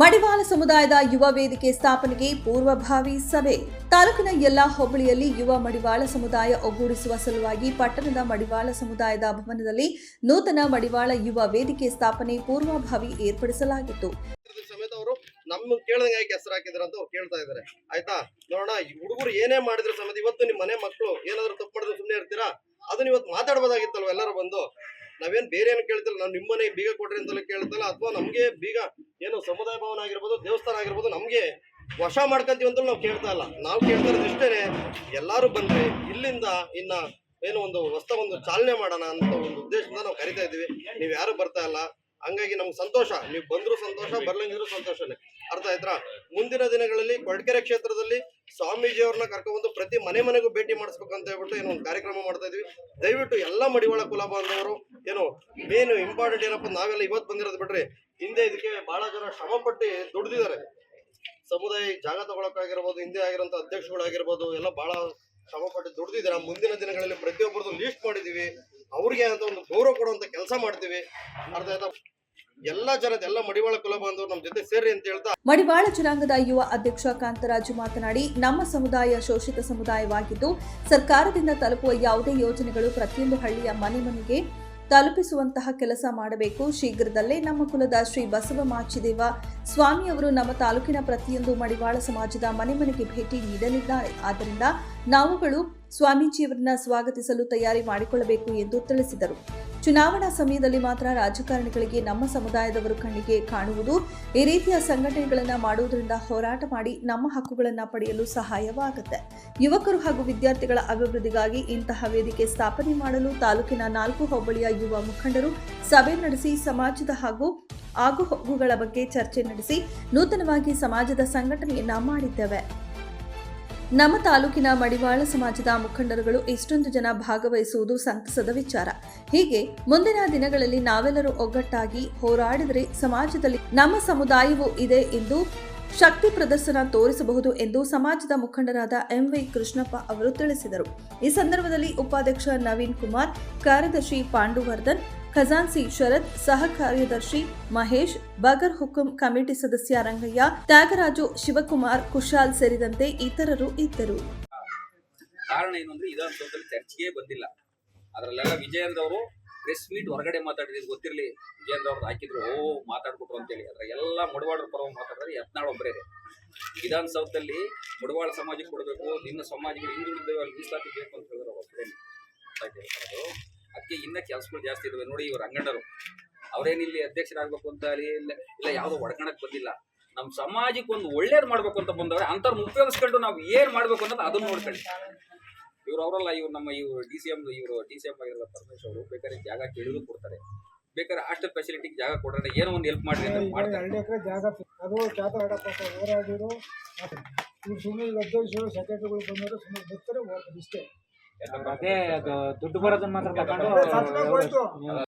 ಮಡಿವಾಳ ಸಮುದಾಯದ ಯುವ ವೇದಿಕೆ ಸ್ಥಾಪನೆಗೆ ಪೂರ್ವಭಾವಿ ಸಭೆ. ತಾಲೂಕಿನ ಎಲ್ಲಾ ಹೋಬಳಿಯಲ್ಲಿ ಯುವ ಮಡಿವಾಳ ಸಮುದಾಯ ಒಗ್ಗೂಡಿಸುವ ಸಲುವಾಗಿ ಪಟ್ಟಣದ ಮಡಿವಾಳ ಸಮುದಾಯದ ಭವನದಲ್ಲಿ ನೂತನ ಮಡಿವಾಳ ಯುವ ವೇದಿಕೆ ಸ್ಥಾಪನೆ ಪೂರ್ವಭಾವಿ ಏರ್ಪಡಿಸಲಾಗಿತ್ತು. ನಮ್ಮ ಕೇಳ್ದಂಗೆ ಹೆಸರು ಹಾಕಿದ್ರ ಅಂತ ಅವ್ರು ಕೇಳ್ತಾ ಇದಾರೆ ಆಯ್ತಾ? ನೋಡೋಣ ಹುಡುಗರು ಏನೇ ಮಾಡಿದ್ರು ಸಮೇತ ಇವತ್ತು ನಿಮ್ಮ ಮನೆ ಮಕ್ಕಳು ಏನಾದ್ರು ತಪ್ಪು ಮಾಡಿದ್ರೆ ಸುಮ್ಮನೆ ಇರ್ತೀರಾ? ಅದನ್ನ ಇವತ್ತು ಮಾತಾಡ್ಬೋದಾಗಿತ್ತಲ್ವ ಎಲ್ಲರೂ ಬಂದು? ನಾವೇನ್ ಬೇರೆ ಏನು ಕೇಳ್ತಿಲ್ಲ ನಾವು ನಿಮ್ಮನೆ ಬೀಗ ಕೊಡ್ರಿ ಅಂತಲೇ ಕೇಳ್ತಿಲ್ಲ, ಅಥವಾ ನಮ್ಗೆ ಬೀಗ ಏನು ಸಮುದಾಯ ಭವನ ಆಗಿರ್ಬೋದು, ದೇವಸ್ಥಾನ ಆಗಿರ್ಬೋದು, ನಮಗೆ ವಶ ಮಾಡ್ಕೊಂತೀವಿ ಅಂತ ನಾವು ಕೇಳ್ತಾ ಇಲ್ಲ. ನಾವು ಕೇಳ್ತಾ ಇರೋದು ಇಷ್ಟೇನೆ, ಎಲ್ಲರೂ ಬಂದ್ರೆ ಇಲ್ಲಿಂದ ಇನ್ನ ಏನು ಒಂದು ಹೊಸ ಒಂದು ಚಾಲನೆ ಮಾಡೋಣ ಅಂತ ಒಂದು ಉದ್ದೇಶದಿಂದ ನಾವು ಕರಿತಾ ಇದ್ದೀವಿ. ನೀವು ಯಾರು ಬರ್ತಾ ಇಲ್ಲ, ಹಂಗಾಗಿ ನಮ್ಗೆ ಸಂತೋಷ. ನೀವು ಬಂದರೂ ಸಂತೋಷ ಬರ್ಲಂಗಿದ್ರು ಸಂತೋಷನೇ. ಅರ್ಥ ಆಯ್ತಾ? ಮುಂದಿನ ದಿನಗಳಲ್ಲಿ ಕೊಡ್ಕೆರೆ ಕ್ಷೇತ್ರದಲ್ಲಿ ಸ್ವಾಮೀಜಿಯವ್ರನ್ನ ಕರ್ಕೊಂಡ್ಬಂದು ಪ್ರತಿ ಮನೆ ಮನೆಗೂ ಭೇಟಿ ಮಾಡಿಸ್ಬೇಕು ಅಂತ ಹೇಳ್ಬಿಟ್ಟು ಏನೋ ಒಂದು ಕಾರ್ಯಕ್ರಮ ಮಾಡ್ತಾ ಇದ್ವಿ. ದಯವಿಟ್ಟು ಎಲ್ಲ ಮಡಿವಾಳ ಕುಲ ಬಾಂಧವರು, ಏನು ಮೇನ್ ಇಂಪಾರ್ಟೆಂಟ್ ಏನಪ್ಪ ನಾವೆಲ್ಲ ಇವತ್ತು ಬಂದಿರೋದು ಬಿಟ್ರಿ ಹಿಂದೆ ಇದಕ್ಕೆ ಬಹಳ ಜನ ಶ್ರಮ ಪಟ್ಟಿ ದುಡ್ದಿದ್ದಾರೆ. ಸಮುದಾಯ ಜಾಗ ತಗೊಳಕ್ಕಾಗಿರ್ಬೋದು, ಹಿಂದೆ ಆಗಿರೋಂಥ ಅಧ್ಯಕ್ಷಗಳಾಗಿರ್ಬೋದು ಎಲ್ಲ ಬಹಳ ಶ್ರಮ ಪಟ್ಟು ದುಡ್ದಿದ್ದಾರೆ. ಮುಂದಿನ ದಿನಗಳಲ್ಲಿ ಪ್ರತಿಯೊಬ್ಬರದ್ದು ಲೀಸ್ಟ್ ಮಾಡಿದೀವಿ ಅವ್ರಿಗೆ ಅಂತ ಒಂದು ಗೌರವ ಕೊಡುವಂತ ಕೆಲಸ ಮಾಡ್ತೀವಿ. ಆಯ್ತಾ? ಎಲ್ಲ ಜನದ ಎಲ್ಲ ಮಡಿವಾಳ ಕುಲ ಬಾಂಧವರು ನಮ್ಮ ಜೊತೆ ಸೇರಿ ಅಂತ ಹೇಳ್ತಾ ಮಡಿವಾಳ ಜನಾಂಗದ ಯುವ ಅಧ್ಯಕ್ಷ ಕಾಂತರಾಜು ಮಾತನಾಡಿ, ನಮ್ಮ ಸಮುದಾಯ ಶೋಷಿತ ಸಮುದಾಯವಾಗಿದ್ದು, ಸರ್ಕಾರದಿಂದ ತಲುಪುವ ಯಾವುದೇ ಯೋಜನೆಗಳು ಪ್ರತಿಯೊಂದು ಹಳ್ಳಿಯ ಮನೆ ಮನೆಗೆ ತಲುಪಿಸುವಂತಹ ಕೆಲಸ ಮಾಡಬೇಕು. ಶೀಘ್ರದಲ್ಲೇ ನಮ್ಮ ಕುಲದ ಶ್ರೀ ಬಸವ ಮಾಚಿದೇವ ಸ್ವಾಮಿಯವರು ನಮ್ಮ ತಾಲೂಕಿನ ಪ್ರತಿಯೊಂದು ಮಡಿವಾಳ ಸಮಾಜದ ಮನೆ ಮನೆಗೆ ಭೇಟಿ ನೀಡಲಿದ್ದಾರೆ. ಆದ್ದರಿಂದ ನಾವುಗಳು ಸ್ವಾಮೀಜಿಯವರನ್ನ ಸ್ವಾಗತಿಸಲು ತಯಾರಿ ಮಾಡಿಕೊಳ್ಳಬೇಕು ಎಂದು ತಿಳಿಸಿದರು. ಚುನಾವಣಾ ಸಮಯದಲ್ಲಿ ಮಾತ್ರ ರಾಜಕಾರಣಿಗಳಿಗೆ ನಮ್ಮ ಸಮುದಾಯದವರು ಕಣ್ಣಿಗೆ ಕಾಣುವುದು. ಈ ರೀತಿಯ ಸಂಘಟನೆಗಳನ್ನು ಮಾಡುವುದರಿಂದ ಹೋರಾಟ ಮಾಡಿ ನಮ್ಮ ಹಕ್ಕುಗಳನ್ನು ಪಡೆಯಲು ಸಹಾಯವಾಗುತ್ತೆ. ಯುವಕರು ಹಾಗೂ ವಿದ್ಯಾರ್ಥಿಗಳ ಅಭಿವೃದ್ಧಿಗಾಗಿ ಇಂತಹ ವೇದಿಕೆ ಸ್ಥಾಪನೆ ಮಾಡಲು ತಾಲೂಕಿನ ನಾಲ್ಕು ಹೋಬಳಿಯ ಯುವ ಮುಖಂಡರು ಸಭೆ ನಡೆಸಿ, ಸಮಾಜದ ಹಾಗೂ ಆಗುಹೋಗುಗಳ ಬಗ್ಗೆ ಚರ್ಚೆ ನಡೆಸಿ, ನೂತನವಾಗಿ ಸಮಾಜದ ಸಂಘಟನೆಯನ್ನ ಮಾಡಿದ್ದೇವೆ. ನಮ್ಮ ತಾಲೂಕಿನ ಮಡಿವಾಳ ಸಮಾಜದ ಮುಖಂಡರುಗಳು ಇಷ್ಟೊಂದು ಜನ ಭಾಗವಹಿಸುವುದು ಸಂತಸದ ವಿಚಾರ. ಹೀಗೆ ಮುಂದಿನ ದಿನಗಳಲ್ಲಿ ನಾವೆಲ್ಲರೂ ಒಗ್ಗಟ್ಟಾಗಿ ಹೋರಾಡಿದರೆ ಸಮಾಜದಲ್ಲಿ ನಮ್ಮ ಸಮುದಾಯವೂ ಇದೆ ಎಂದು ಶಕ್ತಿ ಪ್ರದರ್ಶನ ತೋರಿಸಬಹುದು ಎಂದು ಸಮಾಜದ ಮುಖಂಡರಾದ ಎಂ ವೈ ಕೃಷ್ಣಪ್ಪ ಅವರು ತಿಳಿಸಿದರು. ಈ ಸಂದರ್ಭದಲ್ಲಿ ಉಪಾಧ್ಯಕ್ಷ ನವೀನ್ ಕುಮಾರ್, ಕಾರ್ಯದರ್ಶಿ ಪಾಂಡುವರ್ಧನ್ ಖಜಾನ್ಸಿ ಶರತ್, ಸಹ ಕಾರ್ಯದರ್ಶಿ ಮಹೇಶ್, ಬಗರ್ ಹುಕುಂ ಕಮಿಟಿ ಸದಸ್ಯ ರಂಗಯ್ಯ, ತ್ಯಾಗರಾಜು ಶಿವಕುಮಾರ್, ಕುಶಾಲ್ ಸೇರಿದಂತೆ ಇತರರು ಇದ್ದರು. ಕಾರಣ ಏನು ಅಂದ್ರೆ ವಿಧಾನಸೌಧದಲ್ಲಿ ಚರ್ಚೆಗೆ ಬಂದಿಲ್ಲ. ಅದರಲ್ಲೆಲ್ಲ ವಿಜಯೇಂದ್ರ ಅವರು ಪ್ರೆಸ್ ಮೀಟ್ ಹೊರಗಡೆ ಮಾತಾಡಿದ್ರು. ಗೊತ್ತಿರಲಿ ವಿಜಯೇಂದ್ರ ಅವ್ರದ್ದು ಹಾಕಿದ್ರು, ಓ ಮಾತಾಡ್ಬಿಟ್ರು ಅಂತೇಳಿ. ಅದ್ರ ಎಲ್ಲ ಮುಡವಾಡ್ರ ಪರವಾಗಿ ಮಾತಾಡಿದ್ರೆ ಯತ್ನಾಳ್ ಒಬ್ಬರೇ ವಿಧಾನಸೌಧದಲ್ಲಿ ಮುಡವಾಳ ಸಮಾಜಕ್ಕೆ ಕೊಡಬೇಕು, ನಿನ್ನ ಸಮಾಜಗಳು ಹಿಂದುಳಿದ್ದೇವೆ ಅಲ್ಲಿ ಮೀಸಲಾತಿ ಬೇಕು ಅಂತ ಹೇಳಿದ್ರೆ ಒಬ್ಬರೇ ಅದಕ್ಕೆ ಇನ್ನ ಕೆಲಸಗಳು ಜಾಸ್ತಿ ಇದಾವೆ. ನೋಡಿ ಇವ್ರು ರಂಗಣ್ಣರು ಅವ್ರೇನಿಲ್ಲಿ ಅಧ್ಯಕ್ಷರಾಗಬೇಕು ಅಂತ ಅಲ್ಲಿ ಇಲ್ಲ ಇಲ್ಲ ಯಾವುದೋ ಒಡ್ಕಣಕ್ ಬಂದಿಲ್ಲ. ನಮ್ಮ ಸಮಾಜಕ್ಕೆ ಒಂದು ಒಳ್ಳೇದು ಮಾಡ್ಬೇಕು ಅಂತ ಬಂದವ್ರೆ ಅಂಥವ್ರನ್ನ ಉಪಯೋಗಿಸ್ಕೊಂಡು ನಾವು ಏನ್ ಮಾಡ್ಬೇಕು ಅನ್ನೋದು ಅದನ್ನ ನೋಡ್ಕೊಳ್ಳಿ. ಇವ್ರು ಅವರಲ್ಲ, ಇವ್ರು ನಮ್ಮ ಇವ್ರು ಡಿ ಸಿ ಎಂ, ಇವರು ಡಿ ಸಿ ಎಂ ಆಗಿರೋ ಪರಮೇಶ್ ಅವರು ಬೇಕಾದ್ರೆ ಜಾಗ ಕೇಳಿದ್ರು ಕೊಡ್ತಾರೆ. ಬೇಕಾದ್ರೆ ಹಾಸ್ಟೆಲ್ ಫೆಸಿಲಿಟಿ ಜಾಗ ಕೊಡ್ರೆ ಏನೋ ಒಂದು ಹೆಲ್ಪ್ ಮಾಡಿ ಮಾಡ್ತಾರೆ. ಸೆಕ್ರೆಟರಿಗಳು ಸುಮ್ಮನೆ ಬರ್ತಾರೆ ಇಷ್ಟೇ ಅದೇ ಅದು ದುಡ್ಡು ಬರೋದನ್ನ ಮಾತ್ರ ತಗೊಂಡು.